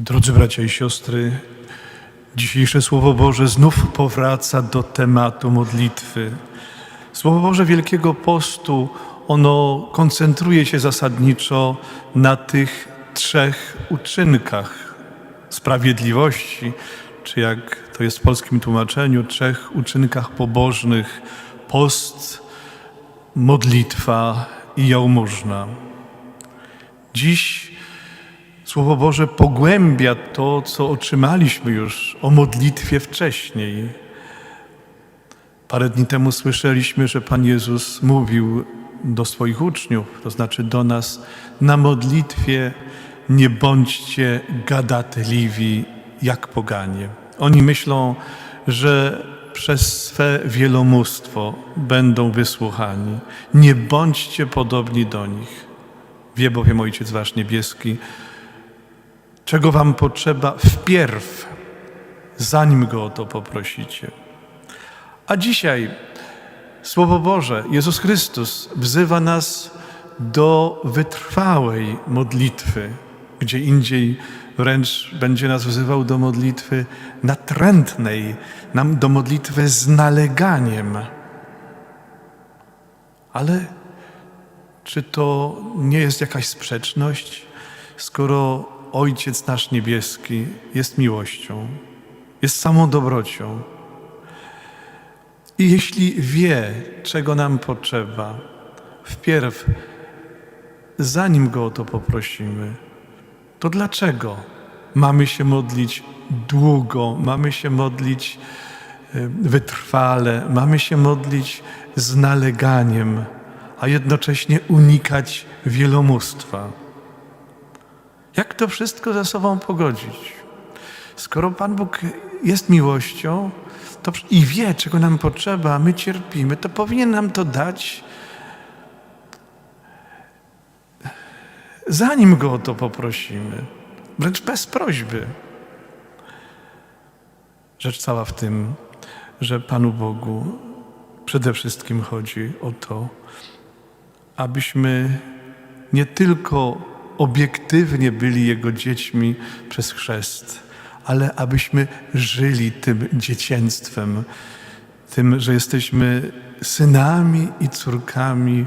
Drodzy bracia i siostry, dzisiejsze Słowo Boże znów powraca do tematu modlitwy. Słowo Boże Wielkiego Postu, ono koncentruje się zasadniczo na tych trzech uczynkach sprawiedliwości, czy jak to jest w polskim tłumaczeniu, trzech uczynkach pobożnych post, modlitwa i jałmużna. Dziś Słowo Boże pogłębia to, co otrzymaliśmy już o modlitwie wcześniej. Parę dni temu słyszeliśmy, że Pan Jezus mówił do swoich uczniów, to znaczy do nas, na modlitwie nie bądźcie gadatliwi jak poganie. Oni myślą, że przez swe wielomóstwo będą wysłuchani. Nie bądźcie podobni do nich. Wie bowiem Ojciec Wasz Niebieski, czego wam potrzeba wpierw, zanim go o to poprosicie. A dzisiaj Słowo Boże, Jezus Chrystus wzywa nas do wytrwałej modlitwy, gdzie indziej wręcz będzie nas wzywał do modlitwy natrętnej, nam do modlitwy z naleganiem. Ale czy to nie jest jakaś sprzeczność, skoro Ojciec nasz niebieski jest miłością, jest samą dobrocią. I jeśli wie, czego nam potrzeba, wpierw, zanim Go o to poprosimy, to dlaczego mamy się modlić długo, mamy się modlić e, wytrwale, mamy się modlić z naleganiem, a jednocześnie unikać wielomóstwa? Jak to wszystko ze sobą pogodzić? Skoro Pan Bóg jest miłością to, i wie, czego nam potrzeba, my cierpimy, to powinien nam to dać, zanim Go o to poprosimy, wręcz bez prośby. Rzecz cała w tym, że Panu Bogu przede wszystkim chodzi o to, abyśmy nie tylko obiektywnie byli Jego dziećmi przez chrzest, ale abyśmy żyli tym dzieciństwem, tym, że jesteśmy synami i córkami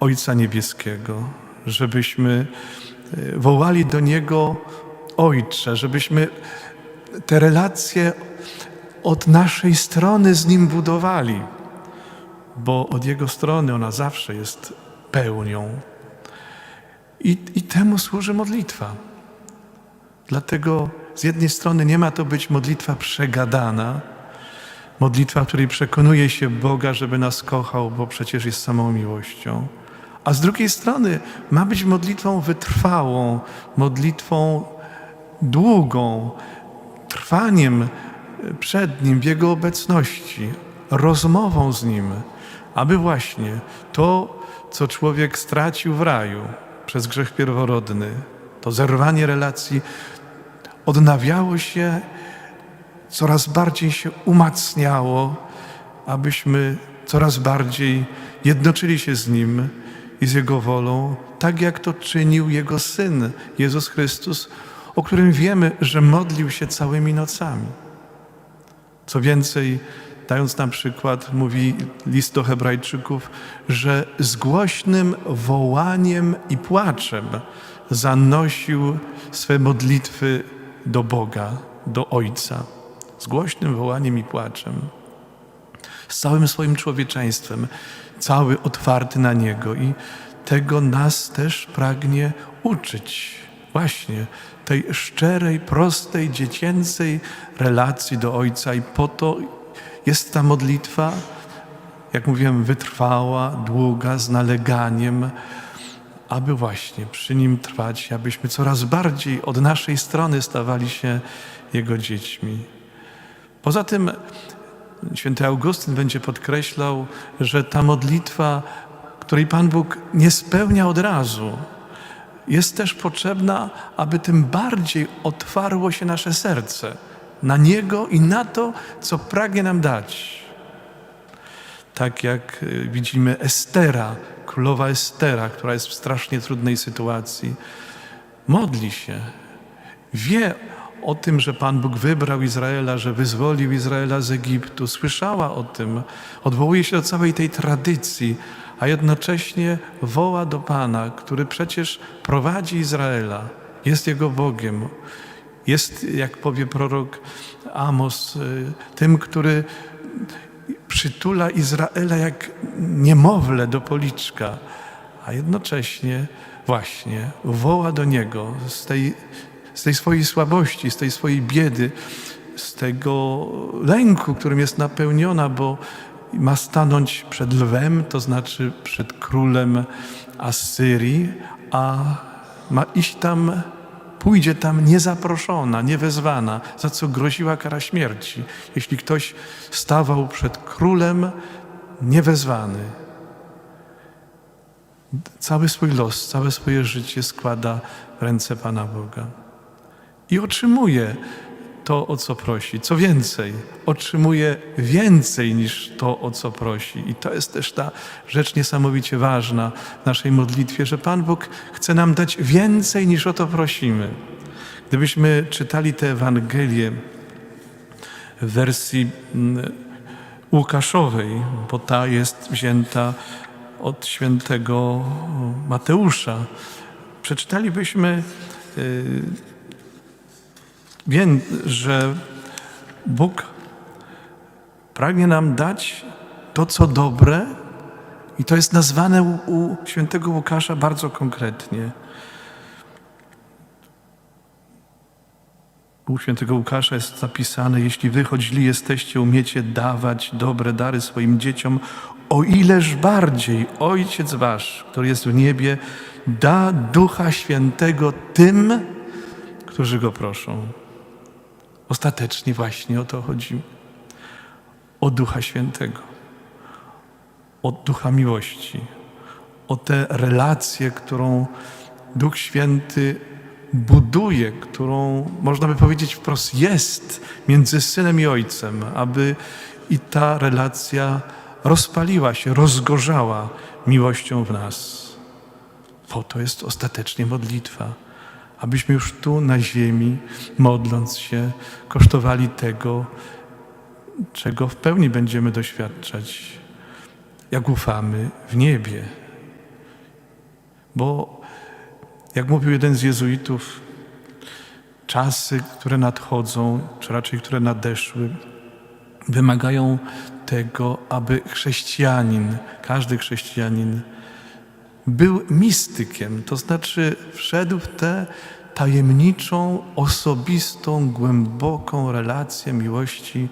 Ojca Niebieskiego, żebyśmy e, wołali do Niego Ojcze, żebyśmy te relacje od naszej strony z Nim budowali, bo od Jego strony ona zawsze jest pełnią. I, I temu służy modlitwa. Dlatego z jednej strony nie ma to być modlitwa przegadana, modlitwa, w której przekonuje się Boga, żeby nas kochał, bo przecież jest samą miłością. A z drugiej strony ma być modlitwą wytrwałą, modlitwą długą, trwaniem przed Nim w Jego obecności, rozmową z Nim, aby właśnie to, co człowiek stracił w raju, przez grzech pierworodny, to zerwanie relacji odnawiało się, coraz bardziej się umacniało, abyśmy coraz bardziej jednoczyli się z Nim i z Jego wolą, tak jak to czynił Jego Syn, Jezus Chrystus, o którym wiemy, że modlił się całymi nocami. Co więcej, dając nam przykład, mówi list do Hebrajczyków, że z głośnym wołaniem i płaczem zanosił swe modlitwy do Boga, do Ojca. Z głośnym wołaniem i płaczem. Z całym swoim człowieczeństwem, cały otwarty na Niego. I tego nas też pragnie uczyć. Właśnie tej szczerej, prostej, dziecięcej relacji do Ojca. I po to jest ta modlitwa, jak mówiłem, wytrwała, długa, z naleganiem, aby właśnie przy Nim trwać, abyśmy coraz bardziej od naszej strony stawali się Jego dziećmi. Poza tym święty Augustyn będzie podkreślał, że ta modlitwa, której Pan Bóg nie spełnia od razu, jest też potrzebna, aby tym bardziej otwarło się nasze serce na Niego i na to, co pragnie nam dać. Tak jak y, widzimy Estera, królowa Estera, która jest w strasznie trudnej sytuacji, modli się wie o tym, że Pan Bóg wybrał Izraela, że wyzwolił Izraela z Egiptu, słyszała o tym, odwołuje się do całej tej tradycji, a jednocześnie woła do Pana, który przecież prowadzi Izraela, jest jego Bogiem. Jest, jak powie prorok Amos, y, tym, który przytula Izraela jak niemowlę do policzka, a jednocześnie właśnie woła do niego z tej, z tej swojej słabości, z tej swojej biedy, z tego lęku, którym jest napełniona, bo ma stanąć przed lwem, to znaczy przed królem Asyrii, a ma iść tam, pójdzie tam niezaproszona, niewezwana, za co groziła kara śmierci, jeśli ktoś stawał przed królem niewezwany. Cały swój los, całe swoje życie składa w ręce Pana Boga i otrzymuje to, o co prosi. Co więcej, otrzymuje więcej niż to, o co prosi. I to jest też ta rzecz niesamowicie ważna w naszej modlitwie, że Pan Bóg chce nam dać więcej niż o to prosimy. Gdybyśmy czytali tę Ewangelię w wersji mm, Łukaszowej, bo ta jest wzięta od świętego Mateusza, przeczytalibyśmy y, Wiem, że Bóg pragnie nam dać to, co dobre, i to jest nazwane u, u świętego Łukasza bardzo konkretnie. U świętego Łukasza jest zapisane: Jeśli wy, choć źli jesteście, umiecie dawać dobre dary swoim dzieciom, o ileż bardziej Ojciec Wasz, który jest w niebie, da Ducha Świętego tym, którzy go proszą. Ostatecznie właśnie o to chodzi. O Ducha Świętego, o Ducha Miłości, o tę relację, którą Duch Święty buduje, którą można by powiedzieć wprost jest między Synem i Ojcem, aby i ta relacja rozpaliła się, rozgorzała miłością w nas. Po to jest ostatecznie modlitwa abyśmy już tu na ziemi, modląc się, kosztowali tego, czego w pełni będziemy doświadczać, jak ufamy w niebie. Bo, jak mówił jeden z jezuitów, czasy, które nadchodzą, czy raczej które nadeszły, wymagają tego, aby chrześcijanin, każdy chrześcijanin, był mistykiem, to znaczy wszedł w tę tajemniczą, osobistą, głęboką relację miłości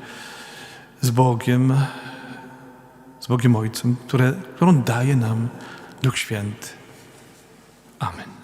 z Bogiem, z Bogiem Ojcem, które, którą daje nam Duch Święty. Amen.